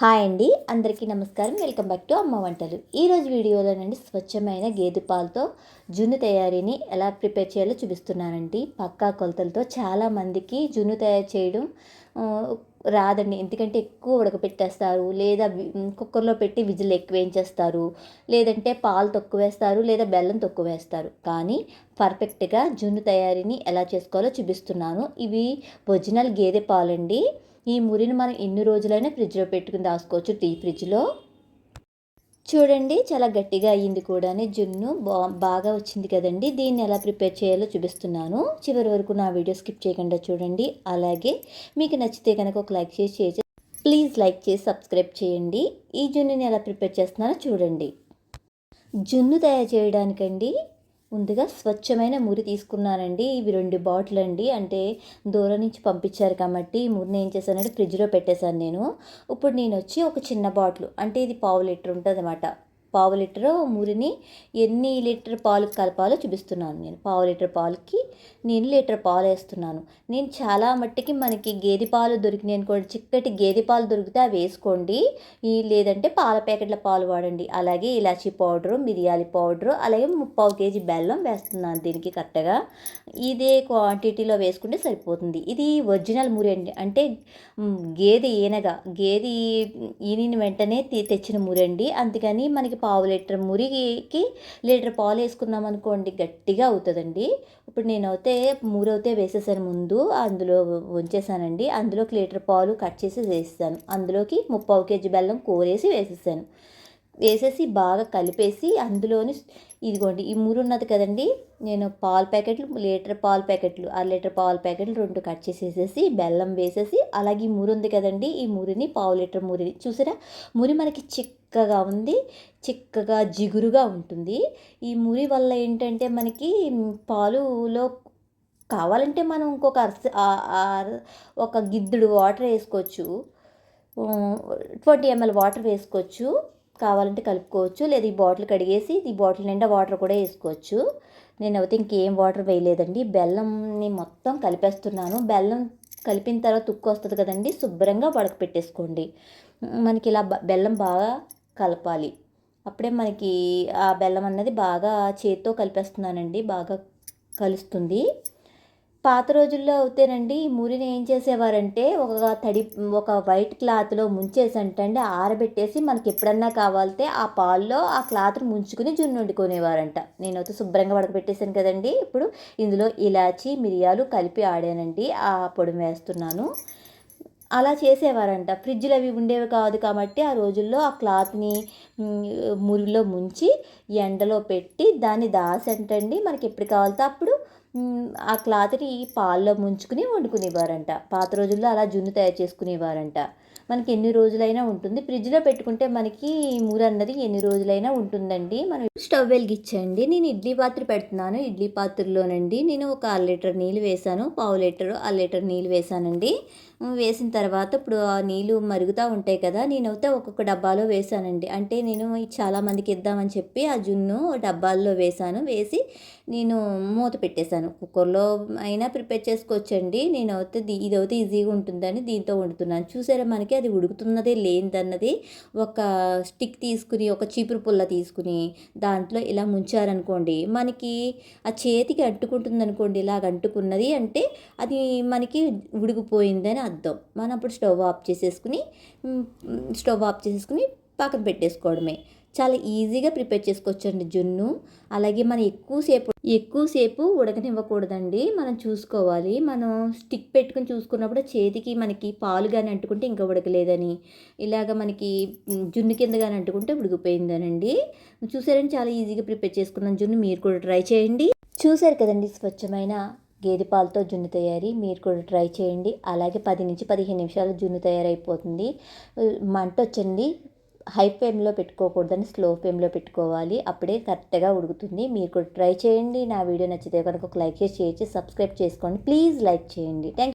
Hi అండి అందరికీ నమస్కారం. వెల్కమ్ బ్యాక్ టు అమ్మ వంటలు. ఈరోజు వీడియోలోనండి స్వచ్ఛమైన గేదె పాలతో జున్ను తయారీని ఎలా ప్రిపేర్ చేయాలో చూపిస్తున్నానండి. పక్కా కొలతలతో చాలామందికి జున్ను తయారు చేయడం రాదండి. ఎందుకంటే ఎక్కువ ఉడకపెట్టేస్తారు లేదా కుక్కర్లో పెట్టి విజిల్ ఎక్కువ వేయించేస్తారు లేదంటే పాలు తక్కువ వేస్తారు లేదా బెల్లం తక్కువ వేస్తారు. కానీ పర్ఫెక్ట్గా జున్ను తయారీని ఎలా చేసుకోవాలో చూపిస్తున్నాను. ఇవి ఒరిజినల్ గేదె పాలండి. ఈ మురిని మనం ఎన్ని రోజులైనా ఫ్రిడ్జ్లో పెట్టుకుని దాచుకోవచ్చు. టీ ఫ్రిడ్జ్లో. చూడండి చాలా గట్టిగా అయ్యింది కూడా జున్ను బా బాగా వచ్చింది కదండి. దీన్ని ఎలా ప్రిపేర్ చేయాలో చూపిస్తున్నాను. చివరి వరకు నా వీడియో స్కిప్ చేయకుండా చూడండి. అలాగే మీకు నచ్చితే కనుక ఒక లైక్ చేసి చేసి ప్లీజ్ లైక్ చేసి సబ్స్క్రైబ్ చేయండి. ఈ జున్నుని ఎలా ప్రిపేర్ చేస్తున్నానో చూడండి. జున్ను తయారు చేయడానికండి ముందుగా స్వచ్ఛమైన మురి తీసుకున్నానండి. ఇవి రెండు బాటిల్ అండి. అంటే దూరం నుంచి పంపించారు కాబట్టి ఈ మురిని ఏం చేశానంటే ఫ్రిడ్జ్లో పెట్టేశాను నేను. ఇప్పుడు నేను వచ్చి ఒక చిన్న బాటిల్ అంటే ఇది పావు లీటర్ ఉంటుంది అనమాట పావు లీటర్ మురిని ఎన్ని లీటర్ పాలు కలపాలో చూపిస్తున్నాను నేను. పావు లీటర్ పాలుకి నేను లీటర్ పాలు వేస్తున్నాను. నేను చాలా మట్టికి మనకి గేదె పాలు దొరికినాయి అనుకోండి చిక్కటి గేదె పాలు దొరికితే అవి వేసుకోండి. ఈ లేదంటే పాల ప్యాకెట్ల పాలు వాడండి. అలాగే ఇలాచీ పౌడరు మిరియాల పౌడరు అలాగే ముప్పావు కేజీ బెల్లం వేస్తున్నాను దీనికి కరెక్ట్గా. ఇదే క్వాంటిటీలో వేసుకుంటే సరిపోతుంది. ఇది ఒరిజినల్ మురి అండి. అంటే గేదె ఈనగా గేదె ఈనిన వెంటనే తెచ్చిన మురి అండి. అందుకని మనకి పావు లీటర్ మురిగికి లీటర్ పాలు వేసుకున్నాం అనుకోండి గట్టిగా అవుతుందండి. ఇప్పుడు నేనైతే మూరైతే వేసేసాను ముందు అందులో ఉంచేసానండి. అందులోకి లీటర్ పాలు కట్ చేసి వేసేసాను. అందులోకి ముప్పావు కేజీ బెల్లం కోరేసి వేసేసాను. వేసేసి బాగా కలిపేసి అందులోని ఇదిగోండి ఈ మూరు ఉన్నది కదండి నేను పాల ప్యాకెట్లు లీటర్ పాల ప్యాకెట్లు అర లీటర్ పాల ప్యాకెట్లు రెండు కట్ చేసేసేసి బెల్లం వేసేసి అలాగే ఈ మూరు ఉంది కదండి ఈ మురిని పావు లీటర్ మురిని చూసారా? మురి మనకి చిక్కగా ఉంది చిక్కగా జిగురుగా ఉంటుంది. ఈ మురి వల్ల ఏంటంటే మనకి పాలులో కావాలంటే మనం ఇంకొక అరస ఒక గిద్దుడు వాటర్ వేసుకోవచ్చు. ట్వంటీ ఎంఎల్ వాటర్ వేసుకోవచ్చు. కావాలంటే కలుపుకోవచ్చు. లేదా ఈ బాటిల్ కడిగేసి ఈ బాటిల్ నిండా వాటర్ కూడా వేసుకోవచ్చు. నేను అయితే ఇంకేం వాటర్ వేయలేదండి. బెల్లంని మొత్తం కలిపేస్తున్నాను. బెల్లం కలిపిన తర్వాత తుక్కు వస్తుంది కదండి శుభ్రంగా వడకపెట్టేసుకోండి. మనకి ఇలా బ- బెల్లం బాగా కలపాలి. అప్పుడే మనకి ఆ బెల్లం అన్నది బాగా చేతితో కలిపేస్తున్నానండి బాగా కలుస్తుంది. పాత రోజుల్లో అవుతేనండి ఈ మురిని ఏం చేసేవారంటే ఒక తడి ఒక వైట్ క్లాత్లో ముంచేసి అంటే ఆరబెట్టేసి మనకి ఎప్పుడన్నా కావాలితే ఆ పాల్లో ఆ క్లాత్ని ముంచుకుని జున్ను వండుకునేవారంట. నేనైతే శుభ్రంగా వడకపెట్టేశాను కదండి ఇప్పుడు ఇందులో ఇలాచి మిరియాలు కలిపి ఆడానండి ఆ పొడి వేస్తున్నాను. అలా చేసేవారంట. ఫ్రిడ్జ్లు అవి ఉండేవి కాదు కాబట్టి ఆ రోజుల్లో ఆ క్లాత్ని మురిలో ముంచి ఎండలో పెట్టి దాన్ని దాసంటండి. మనకి ఎప్పుడు కావాలితే అప్పుడు ఆ క్లాత్ని పాల్లో ముంచుకుని వండుకునేవారంట. పాత రోజుల్లో అలా జున్ను తయారు చేసుకునేవారంట. మనకి ఎన్ని రోజులైనా ఉంటుంది. ఫ్రిడ్జ్లో పెట్టుకుంటే మనకి మూర అన్నది ఎన్ని రోజులైనా ఉంటుందండి. మనం స్టవ్ వెలిగించండి. నేను ఇడ్లీ పాత్ర పెడుతున్నాను. ఇడ్లీ పాత్రలోనండి. నేను ఒక అర లీటర్ నీళ్ళు వేసాను పావు లీటర్ అర లీటర్ నీళ్ళు వేసానండి వేసిన తర్వాత ఇప్పుడు ఆ నీళ్ళు మరుగుతూ ఉంటాయి కదా నేనైతే ఒక్కొక్క డబ్బాలో వేసానండి అంటే నేను చాలా మందికి ఇద్దామని చెప్పి ఆ జున్ను డబ్బాల్లో వేసాను వేసి నేను మూత పెట్టేశాను. కుక్కర్లో అయినా ప్రిపేర్ చేసుకోవచ్చండి. నేను అయితే దీ- ఇది అయితే ఈజీగా ఉంటుందని దీంతో వండుతున్నాను. చూసారా మనకి అది ఉడుకుతున్నదే లేనిదన్నది ఒక స్టిక్ తీసుకుని ఒక చీపురు పుల్ల తీసుకుని దాంట్లో ఇలా ముంచారనుకోండి మనకి ఆ చేతికి అంటుకుంటుంది అనుకోండి ఇలాగ అంటుకున్నది అంటే అది మనకి ఉడికిపోయిందని అర్థం. మనం అప్పుడు స్టవ్ ఆఫ్ చేసేసుకుని స్టవ్ ఆఫ్ చేసేసుకుని పక్కన పెట్టేసుకోవడమే. చాలా ఈజీగా ప్రిపేర్ చేసుకోవచ్చండి జున్ను. అలాగే మనం ఎక్కువసేపు ఎక్కువసేపు ఉడకనివ్వకూడదండి. మనం చూసుకోవాలి. మనం స్టిక్ పెట్టుకుని చూసుకున్నప్పుడు చేతికి మనకి పాలు కానీ అంటుకుంటే ఇంకా ఉడకలేదని. ఇలాగ మనకి జున్ను కింద కానీ అంటుకుంటే ఉడికిపోయిందనండి. చూసారని చాలా ఈజీగా ప్రిపేర్ చేసుకున్నాను జున్ను. మీరు కూడా ట్రై చేయండి. చూసారు కదండి స్వచ్ఛమైన గేదె పాలతో జున్ను తయారీ మీరు కూడా ట్రై చేయండి. అలాగే పది నుంచి పదిహేను నిమిషాలు జున్ను తయారైపోతుంది. మంట వచ్చింది హై ఫ్లేమ్లో పెట్టుకోకూడదని స్లో ఫ్లేమ్లో పెట్టుకోవాలి. అప్పుడే కరెక్ట్గా ఉడుకుతుంది. మీరు కూడా ట్రై చేయండి. నా వీడియో నచ్చితే కనుక ఒక లైక్ చేసి షేర్ చేసి సబ్స్క్రైబ్ చేసుకోండి. ప్లీజ్ లైక్ చేయండి. థ్యాంక్